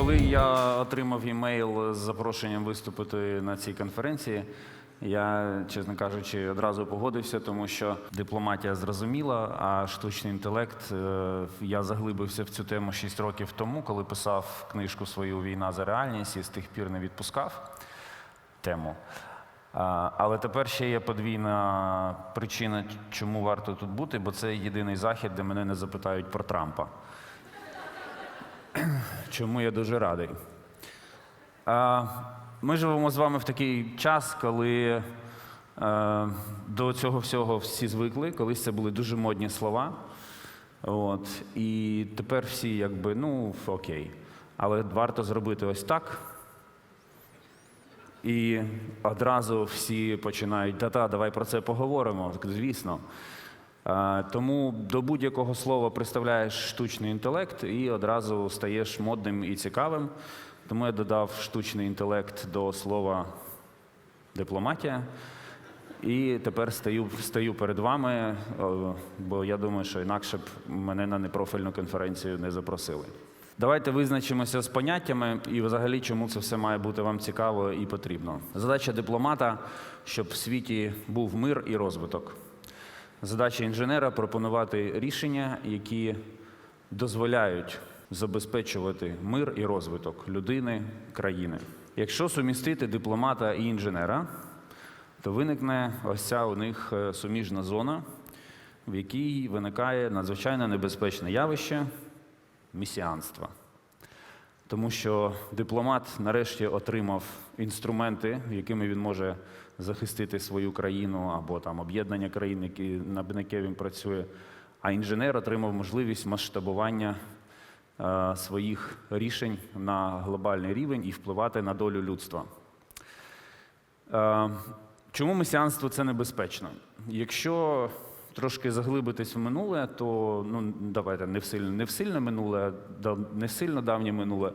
Коли я отримав імейл з запрошенням виступити на цій конференції, я, чесно кажучи, одразу погодився, тому що дипломатія зрозуміла, а штучний інтелект е, я заглибився в цю тему 6 років тому, коли писав книжку свою Війна за реальність і з тих пір не відпускав тему. Але тепер ще є подвійна причина, чому варто тут бути, бо це єдиний захід, де мене не запитають про Трампа. Чому я дуже радий. Ми живемо з вами в такий час, коли е, до цього всього всі звикли, колись це були дуже модні слова. От, і тепер всі якби, ну, окей. Але варто зробити ось так. І одразу всі починають, та-та, давай про це поговоримо. Звісно. Тому до будь-якого слова представляєш штучний інтелект і одразу стаєш модним і цікавим. Тому я додав штучний інтелект до слова дипломатія. І тепер стою, стою перед вами, бо я думаю, що інакше б мене на непрофільну конференцію не запросили. Давайте визначимося з поняттями і взагалі, чому це все має бути вам цікаво і потрібно. Задача дипломата, щоб в світі був мир і розвиток. Задача інженера пропонувати рішення, які дозволяють забезпечувати мир і розвиток людини, країни. Якщо сумістити дипломата і інженера, то виникне ось ця у них е, суміжна зона, в якій виникає надзвичайно небезпечне явище місіанства. Тому що дипломат нарешті отримав інструменти, якими він може захистити свою країну або там об'єднання країн, які, на яке він працює. А інженер отримав можливість масштабування е, своїх рішень на глобальний рівень і впливати на долю людства. Е, Чому месіанство це небезпечно? Якщо трошки заглибитись в минуле, то ну давайте не в сильно, не в сильне минуле, а не сильно давнє минуле,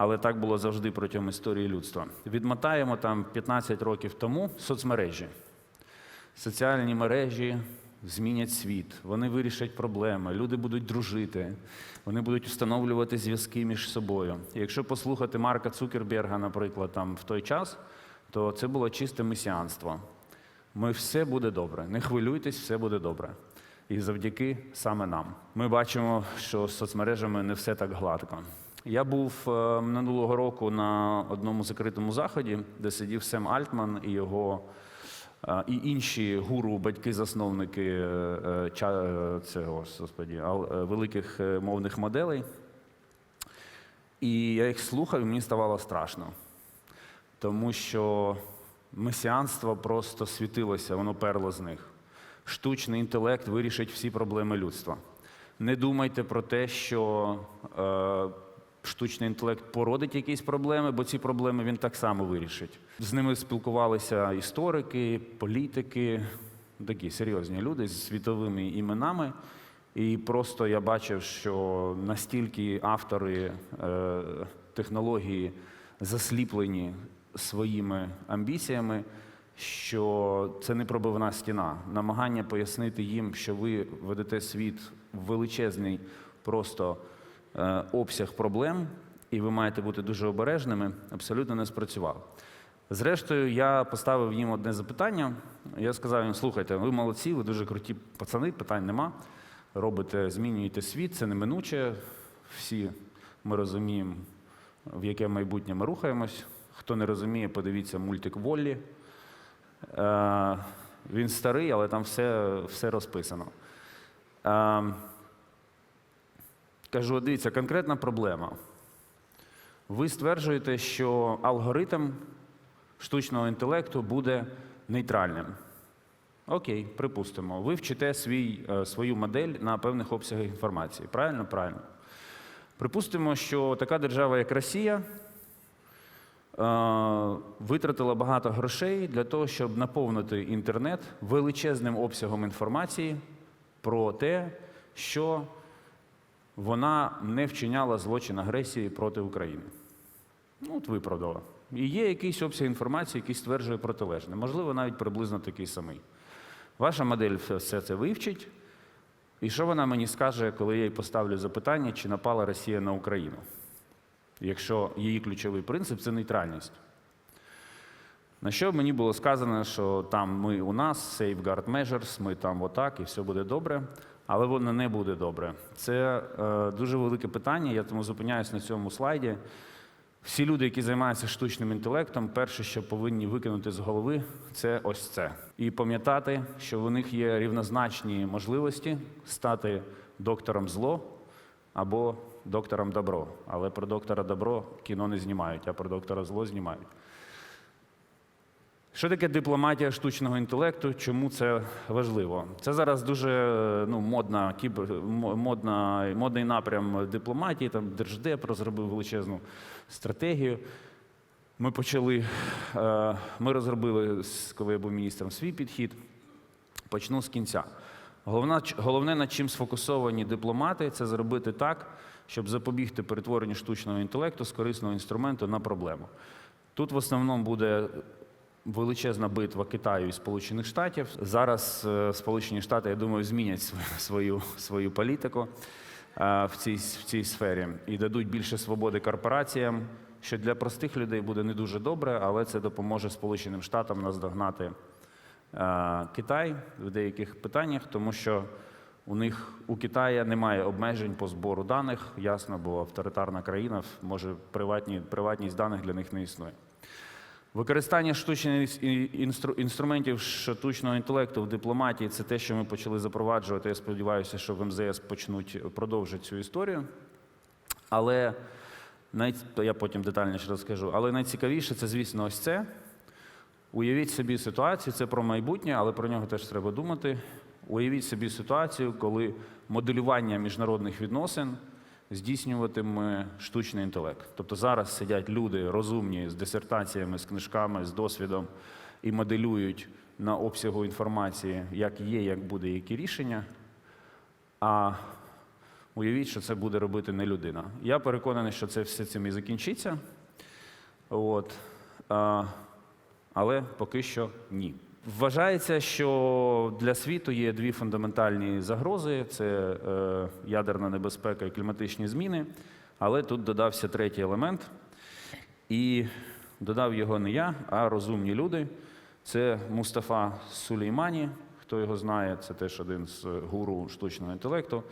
але так було завжди протягом історії людства. Відмотаємо там 15 років тому соцмережі. Соціальні мережі змінять світ, вони вирішать проблеми, люди будуть дружити, вони будуть встановлювати зв'язки між собою. І якщо послухати Марка Цукерберга, наприклад, там в той час, то це було чисте месіанство. Ми все буде добре, не хвилюйтесь, все буде добре. І завдяки саме нам. Ми бачимо, що з соцмережами не все так гладко. Я був е, минулого року на одному закритому заході, де сидів Сем Альтман і його е, і інші гуру, батьки-засновники е, цього господі, великих мовних моделей. І я їх слухав, і мені ставало страшно. Тому що месіанство просто світилося, воно перло з них. Штучний інтелект вирішить всі проблеми людства. Не думайте про те, що штучний інтелект породить якісь проблеми, бо ці проблеми він так само вирішить. З ними спілкувалися історики, політики, такі серйозні люди з світовими іменами. І просто я бачив, що настільки автори е, технології засліплені своїми амбіціями, що це не пробивна стіна. Намагання пояснити їм, що ви ведете світ величезний просто обсяг проблем, і ви маєте бути дуже обережними, абсолютно не спрацював. Зрештою, я поставив їм одне запитання. Я сказав їм: слухайте, ви молодці, ви дуже круті пацани, питань нема. Робите, змінюєте світ, це неминуче. Всі ми розуміємо, в яке майбутнє ми рухаємось. Хто не розуміє, подивіться мультик Воллі. Е, він старий, але там все, все розписано. Кажу, дивіться, конкретна проблема. Ви стверджуєте, що алгоритм штучного інтелекту буде нейтральним. Окей, припустимо. Ви вчите свій, е, свою модель на певних обсягах інформації. Правильно? Правильно. Припустимо, що така держава, як Росія, е, витратила багато грошей для того, щоб наповнити інтернет величезним обсягом інформації про те, що вона не вчиняла злочин агресії проти України. Ну, от виправдала. І є якийсь обсяг інформації, який стверджує протилежне, можливо, навіть приблизно такий самий. Ваша модель все- це вивчить. І що вона мені скаже, коли я їй поставлю запитання, чи напала Росія на Україну? якщо її ключовий принцип це нейтральність. На що мені було сказано, що там ми у нас safeguard measures, ми там отак і все буде добре, але воно не буде добре. Це е, дуже велике питання, я тому зупиняюсь на цьому слайді. Всі люди, які займаються штучним інтелектом, перше, що повинні викинути з голови, це ось це. І пам'ятати, що в них є рівнозначні можливості стати доктором зло або доктором добро. Але про доктора добро кіно не знімають, а про доктора зло знімають. Що таке дипломатія штучного інтелекту? Чому це важливо? Це зараз дуже ну, модна, кібер, модна, модний напрям дипломатії. Там Держдеп розробив величезну стратегію. Ми почали, е, ми розробили, коли я був міністром, свій підхід. Почну з кінця. Головна, ч- головне, над чим сфокусовані дипломати, це зробити так, щоб запобігти перетворенню штучного інтелекту з корисного інструменту на проблему. Тут в основному буде величезна битва Китаю і Сполучених Штатів. Зараз е, Сполучені Штати, я думаю, змінять свою, свою, свою політику е, в цій, в цій сфері і дадуть більше свободи корпораціям, що для простих людей буде не дуже добре, але це допоможе Сполученим Штатам наздогнати е, Китай в деяких питаннях, тому що у них у Китаї немає обмежень по збору даних, ясно, бо авторитарна країна може приватні, приватність даних для них не існує. Використання штучних інструментів штучного інтелекту в дипломатії це те, що ми почали запроваджувати. Я сподіваюся, що в МЗС почнуть продовжити цю історію. Але най... я потім детальніше розкажу. Але найцікавіше це, звісно, ось це. Уявіть собі ситуацію, це про майбутнє, але про нього теж треба думати. Уявіть собі ситуацію, коли моделювання міжнародних відносин здійснюватиме штучний інтелект. Тобто зараз сидять люди розумні з дисертаціями, з книжками, з досвідом і моделюють на обсягу інформації, як є, як буде, які рішення. А уявіть, що це буде робити не людина. Я переконаний, що це все цим і закінчиться. От. А, але поки що ні. Вважається, що для світу є дві фундаментальні загрози: це е, ядерна небезпека і кліматичні зміни. Але тут додався третій елемент, і додав його не я, а розумні люди. Це Мустафа Сулеймані. Хто його знає, це теж один з гуру штучного інтелекту.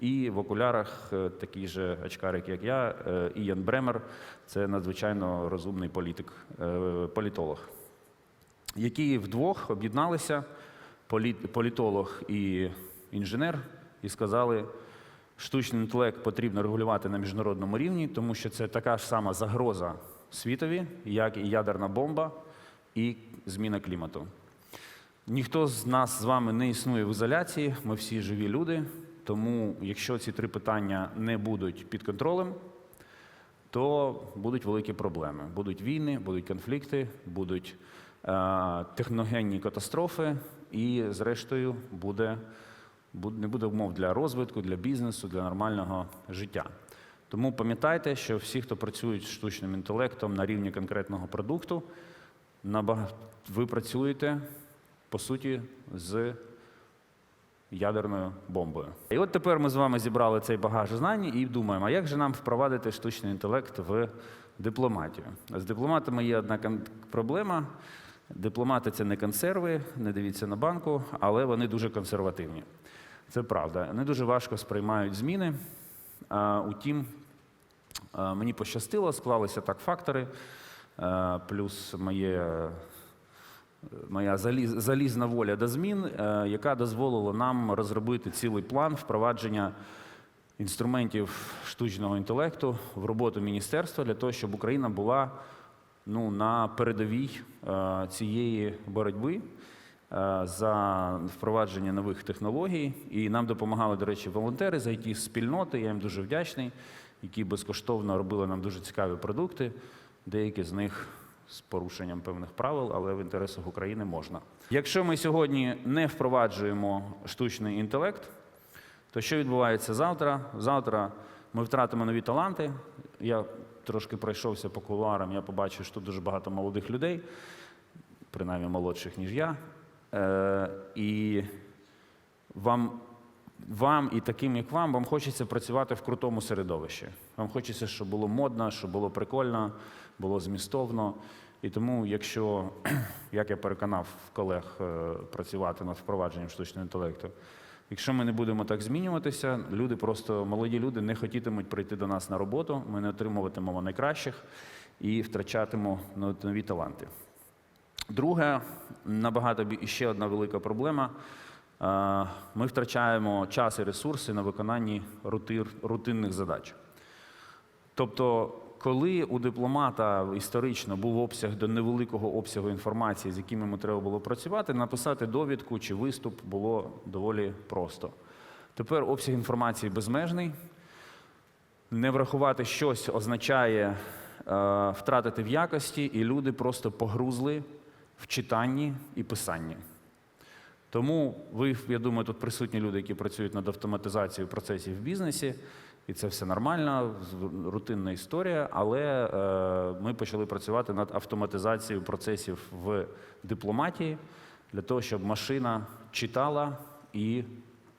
І в окулярах е, такий же очкарик, як я, е, Іян Бремер, це надзвичайно розумний політик, е, політолог, які вдвох об'єдналися, політолог і інженер, і сказали, штучний інтелект потрібно регулювати на міжнародному рівні, тому що це така ж сама загроза світові, як і ядерна бомба, і зміна клімату. Ніхто з нас з вами не існує в ізоляції, ми всі живі люди. Тому, якщо ці три питання не будуть під контролем, то будуть великі проблеми. Будуть війни, будуть конфлікти, будуть техногенні катастрофи, і, зрештою, буде, не буде умов для розвитку, для бізнесу, для нормального життя. Тому пам'ятайте, що всі, хто працюють з штучним інтелектом на рівні конкретного продукту, ви працюєте по суті з ядерною бомбою. І от тепер ми з вами зібрали цей багаж знань і думаємо, а як же нам впровадити штучний інтелект в дипломатію? З дипломатами є одна проблема. Дипломати це не консерви, не дивіться на банку, але вони дуже консервативні. Це правда. Вони дуже важко сприймають зміни. А, утім, мені пощастило, склалися так фактори, плюс моє моя заліз, залізна воля до змін, яка дозволила нам розробити цілий план впровадження інструментів штучного інтелекту в роботу міністерства для того, щоб Україна була ну, на передовій е, цієї боротьби. е, За впровадження нових технологій, і нам допомагали, до речі, волонтери з it спільноти. Я їм дуже вдячний, які безкоштовно робили нам дуже цікаві продукти. Деякі з них з порушенням певних правил, але в інтересах України можна. Якщо ми сьогодні не впроваджуємо штучний інтелект, то що відбувається завтра? Завтра ми втратимо нові таланти. Я трошки пройшовся по кулуарам, я побачив, що дуже багато молодих людей, принаймні молодших, ніж я. Е, і вам вам і таким, як вам, вам хочеться працювати в крутому середовищі. Вам хочеться, щоб було модно, щоб було прикольно, було змістовно. І тому, якщо, як я переконав колег е, працювати над впровадженням штучного інтелекту, якщо ми не будемо так змінюватися, люди просто молоді люди не хотітимуть прийти до нас на роботу, ми не отримуватимемо найкращих і втрачатимемо нові таланти. Друге, набагато ще одна велика проблема. Е, Ми втрачаємо час і ресурси на виконанні рутинних задач. Тобто, коли у дипломата історично був обсяг до невеликого обсягу інформації, з якими йому треба було працювати, написати довідку чи виступ було доволі просто. Тепер обсяг інформації безмежний. Не врахувати щось означає е, втратити в якості, і люди просто погрузли в читанні і писанні. Тому ви, я думаю, тут присутні люди, які працюють над автоматизацією процесів в бізнесі, і це все нормально, рутинна історія. Але е, ми почали працювати над автоматизацією процесів в дипломатії для того, щоб машина читала і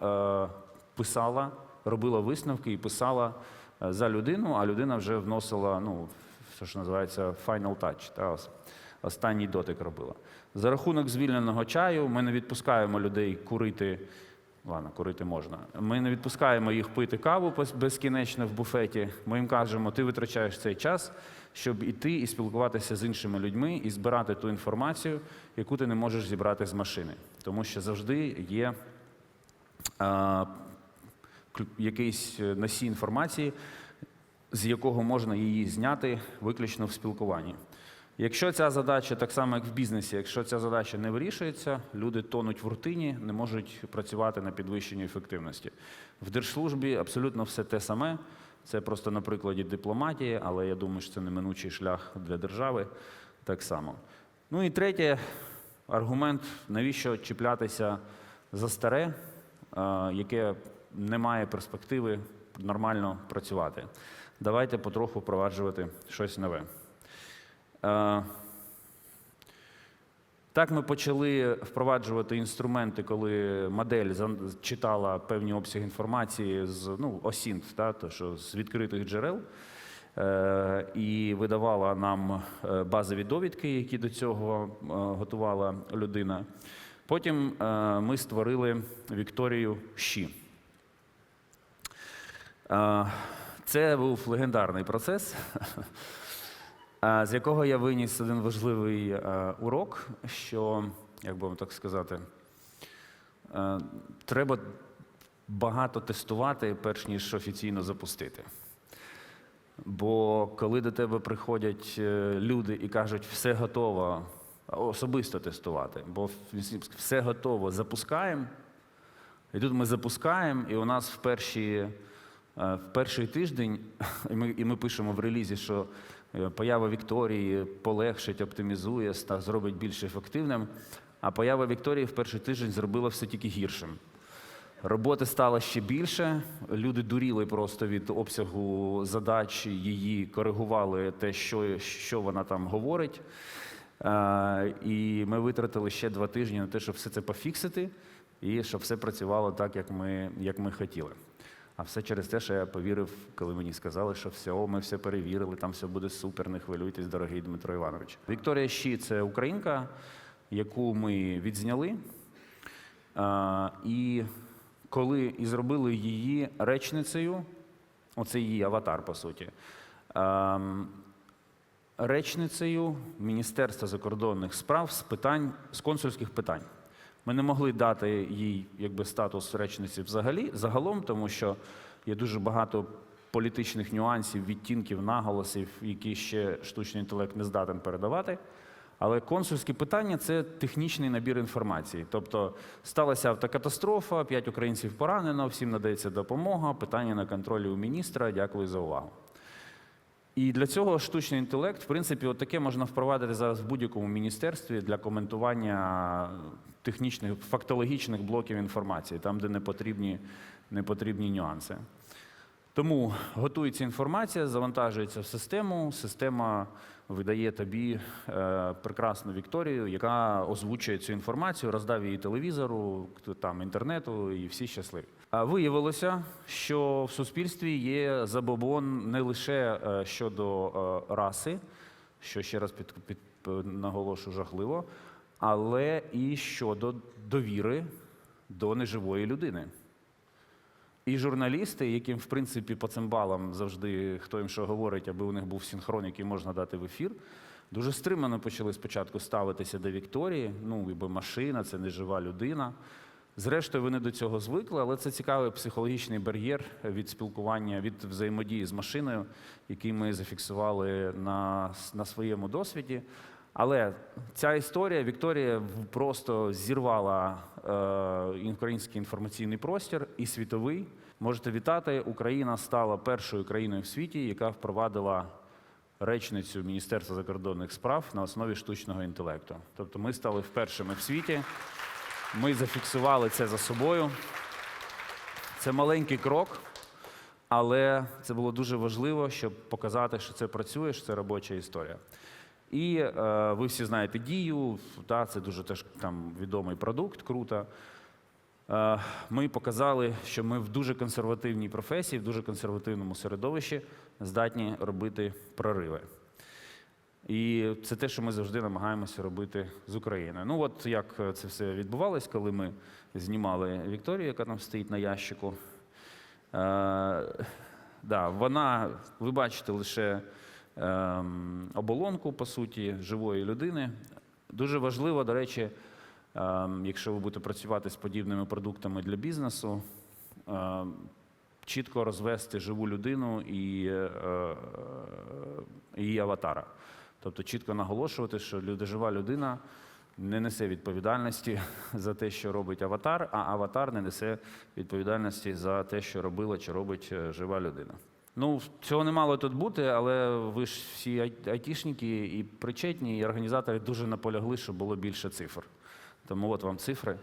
е, писала, робила висновки і писала е, за людину, а людина вже вносила, ну, все, що називається final touch. Та, останній дотик робила. За рахунок звільненого чаю ми не відпускаємо людей курити. Ладно, курити можна. Ми не відпускаємо їх пити каву безкінечно в буфеті. Ми їм кажемо, ти витрачаєш цей час, щоб іти і спілкуватися з іншими людьми і збирати ту інформацію, яку ти не можеш зібрати з машини. Тому що завжди є а, якийсь е, носій інформації, з якого можна її зняти виключно в спілкуванні. Якщо ця задача, так само як в бізнесі, якщо ця задача не вирішується, люди тонуть в рутині, не можуть працювати на підвищенні ефективності. В держслужбі абсолютно все те саме. Це просто на прикладі дипломатії, але я думаю, що це неминучий шлях для держави так само. Ну і третє аргумент, навіщо чіплятися за старе, е, яке не має перспективи нормально працювати. Давайте потроху впроваджувати щось нове. Е, Так ми почали впроваджувати інструменти, коли модель читала певні обсяги інформації з ну, OSINT, та, то, що з відкритих джерел, е, і видавала нам е, базові довідки, які до цього е, готувала людина. Потім е, ми створили Вікторію Щі. Е, Це був легендарний процес, з якого я виніс один важливий е, урок, що, як би вам так сказати, е, треба багато тестувати, перш ніж офіційно запустити. Бо коли до тебе приходять е, люди і кажуть, все готово, особисто тестувати, бо все готово, запускаємо. І тут ми запускаємо, і у нас в перші, в перший тиждень, і ми, і ми пишемо в релізі, що поява Вікторії полегшить, оптимізує, зробить більш ефективним. А поява Вікторії в перший тиждень зробила все тільки гіршим. Роботи стало ще більше. Люди дуріли просто від обсягу задач, її коригували те, що, що вона там говорить. Е, І ми витратили ще два тижні на те, щоб все це пофіксити, і щоб все працювало так, як ми, як ми хотіли. А все через те, що я повірив, коли мені сказали, що все, ми все перевірили, там все буде супер, не хвилюйтесь, дорогий Дмитро Іванович. Вікторія Щі це українка, яку ми відзняли. І коли і зробили її речницею, оце її аватар, по суті, речницею Міністерства закордонних справ з питань з консульських питань. Ми не могли дати їй якби, статус речниці взагалі загалом, тому що є дуже багато політичних нюансів, відтінків, наголосів, які ще штучний інтелект не здатен передавати. Але консульські питання це технічний набір інформації. Тобто сталася автокатастрофа, п'ять українців поранено, всім надається допомога, питання на контролі у міністра. Дякую за увагу. І для цього штучний інтелект, в принципі, от таке можна впровадити зараз в будь-якому міністерстві для коментування технічних, фактологічних блоків інформації, там, де не потрібні, не потрібні нюанси. Тому готується інформація, завантажується в систему, система видає тобі е, прекрасну Вікторію, яка озвучує цю інформацію, роздав її телевізору, там інтернету, і всі щасливі. А виявилося, що в суспільстві є забобон не лише е, щодо е, раси, що ще раз під, під, наголошу жахливо, але і щодо довіри до неживої людини. І журналісти, яким, в принципі, по цим балам завжди хто їм що говорить, аби у них був синхрон, який можна дати в ефір, дуже стримано почали спочатку ставитися до Вікторії. Ну, бо машина, це не жива людина. Зрештою, вони до цього звикли, але це цікавий психологічний бар'єр від спілкування, від взаємодії з машиною, який ми зафіксували на, на своєму досвіді. Але ця історія Вікторія просто зірвала е, український інформаційний простір і світовий. Можете вітати. Україна стала першою країною в світі, яка впровадила речницю Міністерства закордонних справ на основі штучного інтелекту. Тобто ми стали першими в світі. Ми зафіксували це за собою. Це маленький крок, але це було дуже важливо, щоб показати, що це працює, що це робоча історія. І е, ви всі знаєте дію, та, це дуже теж там відомий продукт, круто. Е, ми показали, що ми в дуже консервативній професії, в дуже консервативному середовищі здатні робити прориви. І це те, що ми завжди намагаємося робити з Україною. Ну, от як це все відбувалось, коли ми знімали Вікторію, яка там стоїть на ящику. Е, да, вона, ви бачите лише оболонку, по суті, живої людини. Дуже важливо, до речі, ем, якщо ви будете працювати з подібними продуктами для бізнесу, ем, чітко розвести живу людину і е, е, її аватара. Тобто чітко наголошувати, що жива людина не несе відповідальності за те, що робить аватар, а аватар не несе відповідальності за те, що робила чи робить е, жива людина. Ну, цього не мало тут бути, але ви ж всі ай- айтішники і причетні, і організатори дуже наполягли, щоб було більше цифр. Тому от вам цифри.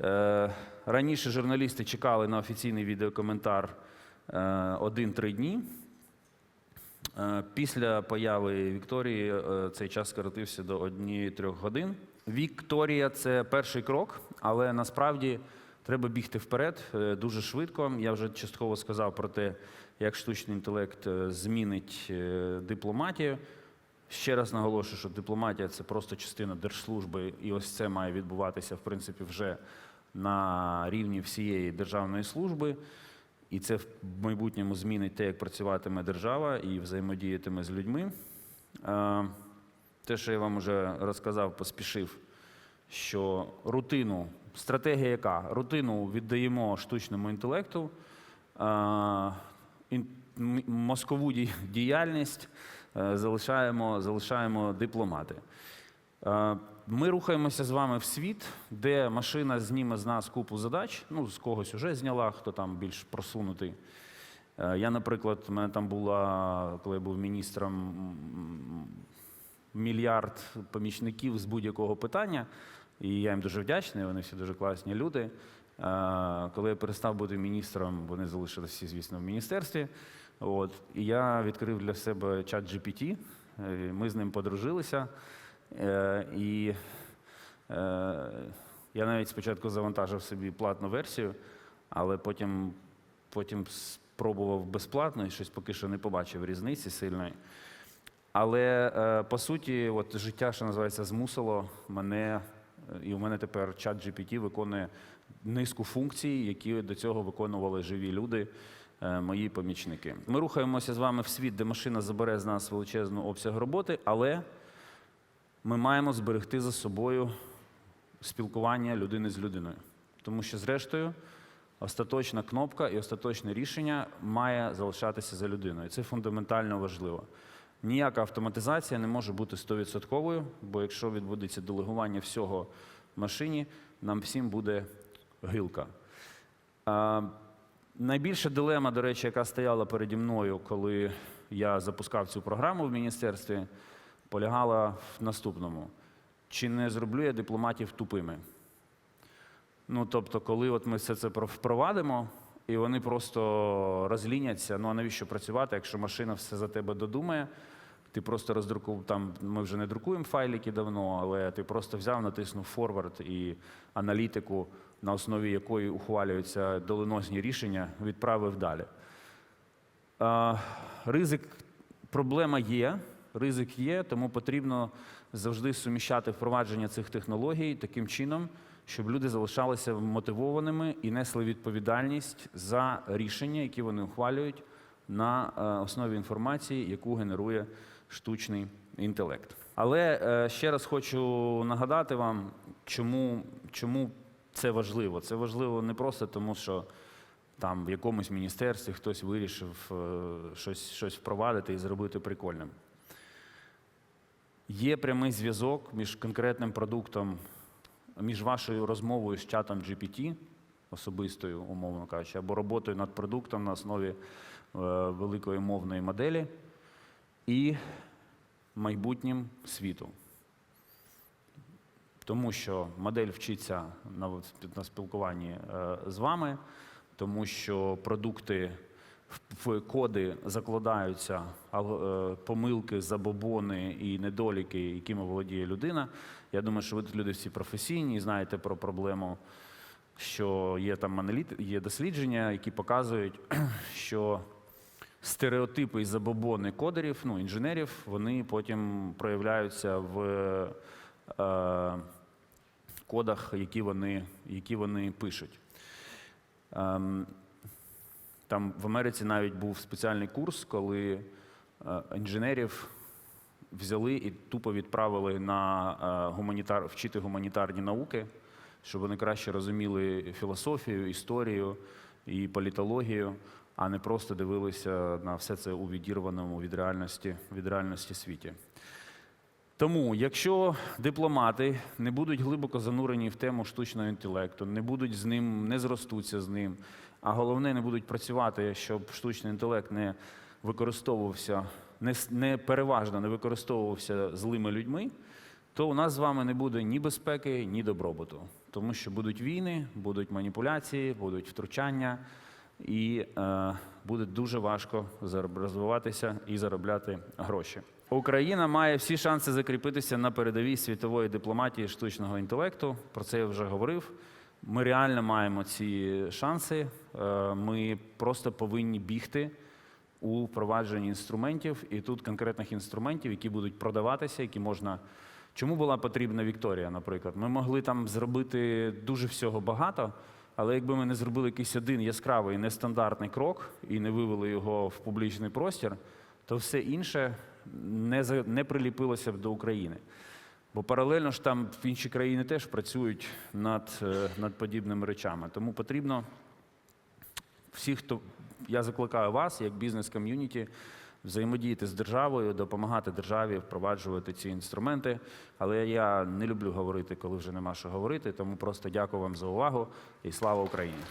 Е, раніше журналісти чекали на офіційний відеокоментар е, 1-3 дні. Е, Після появи Вікторії е, цей час скоротився до 1-3 годин. Вікторія це перший крок, але насправді треба бігти вперед е, дуже швидко. Я вже частково сказав про те, як штучний інтелект е, змінить е, дипломатію. Ще раз наголошую, що дипломатія це просто частина держслужби, і ось це має відбуватися, в принципі, вже на рівні всієї державної служби. І це в майбутньому змінить те, як працюватиме держава і взаємодіятиме з людьми. Е, Те, що я вам вже розказав, поспішив, що рутину, стратегія яка? Рутину віддаємо штучному інтелекту, мозкову діяльність е, залишаємо, залишаємо дипломати. Е, Ми рухаємося з вами в світ, де машина зніме з нас купу задач. Ну, з когось вже зняла, хто там більш просунутий. Е, Я, наприклад, у мене там була, коли я був міністром, мільярд помічників з будь-якого питання, і я їм дуже вдячний, вони всі дуже класні люди. Е, Коли я перестав бути міністром, вони залишилися звісно, в міністерстві. От. І я відкрив для себе чат GPT, е, ми з ним подружилися. Е, І я навіть спочатку завантажив собі платну версію, але потім, потім спробував безплатно і щось поки що не побачив різниці сильної. Але по суті, от життя, що називається, змусило мене, і у мене тепер чат GPT виконує низку функцій, які до цього виконували живі люди, е, мої помічники. Ми рухаємося з вами в світ, де машина забере з нас величезну обсяг роботи, але ми маємо зберегти за собою спілкування людини з людиною. Тому що, зрештою, остаточна кнопка і остаточне рішення має залишатися за людиною. Це фундаментально важливо. Ніяка автоматизація не може бути 100%, бо якщо відбудеться делегування всього машині, нам всім буде гилка. А, найбільша дилема, до речі, яка стояла переді мною, коли я запускав цю програму в міністерстві, полягала в наступному: чи не зроблю я дипломатів тупими? Ну, тобто, коли от ми все це впровадимо, і вони просто розліняться, ну а навіщо працювати, якщо машина все за тебе додумає, Ти просто роздрукував там. Ми вже не друкуємо файлики давно, але ти просто взяв, натиснув форвард і аналітику, на основі якої ухвалюються доленосні рішення, відправив далі. Ризик, проблема є, ризик є, тому потрібно завжди суміщати впровадження цих технологій таким чином, щоб люди залишалися мотивованими і несли відповідальність за рішення, які вони ухвалюють на е, основі інформації, яку генерує штучний інтелект. Але е, ще раз хочу нагадати вам, чому, чому це важливо. Це важливо не просто тому, що там в якомусь міністерстві хтось вирішив е, щось, щось впровадити і зробити прикольним. Є прямий зв'язок між конкретним продуктом, між вашою розмовою з чатом GPT, особистою, умовно кажучи, або роботою над продуктом на основі е, великої мовної моделі і майбутнім світу. Тому що модель вчиться на, спілкуванні е, з вами, тому що продукти в- в коди закладаються е, помилки, забобони і недоліки, якими володіє людина. Я думаю, що ви тут люди всі професійні знаєте про проблему, що є там аналіт, є дослідження, які показують, що стереотипи і забобони кодерів, ну, інженерів, вони потім проявляються в е, кодах, які вони, які вони пишуть. Ем, там в Америці навіть був спеціальний курс, коли е, інженерів взяли і тупо відправили на е, гуманітар, вчити гуманітарні науки, щоб вони краще розуміли філософію, історію і політологію, а не просто дивилися на все це у відірваному від реальності, від реальності світі. Тому, якщо дипломати не будуть глибоко занурені в тему штучного інтелекту, не будуть з ним, не зростуться з ним, а головне, не будуть працювати, щоб штучний інтелект не використовувався, не, не переважно не використовувався злими людьми, то у нас з вами не буде ні безпеки, ні добробуту. Тому що будуть війни, будуть маніпуляції, будуть втручання, і е, буде дуже важко розвиватися і заробляти гроші. Україна має всі шанси закріпитися на передовій світової дипломатії штучного інтелекту. Про це я вже говорив. Ми реально маємо ці шанси. Е, Ми просто повинні бігти у впровадженні інструментів, і тут конкретних інструментів, які будуть продаватися, які можна. Чому була потрібна Вікторія, наприклад? Ми могли там зробити дуже всього багато, але якби ми не зробили якийсь один яскравий нестандартний крок і не вивели його в публічний простір, то все інше не, за- не приліпилося б до України. Бо паралельно ж там в інші країни теж працюють над, е, над подібними речами. Тому потрібно всі, хто я закликаю вас, як бізнес-ком'юніті, взаємодіяти з державою, допомагати державі впроваджувати ці інструменти. Але я не люблю говорити, коли вже нема що говорити. Тому просто дякую вам за увагу і слава Україні.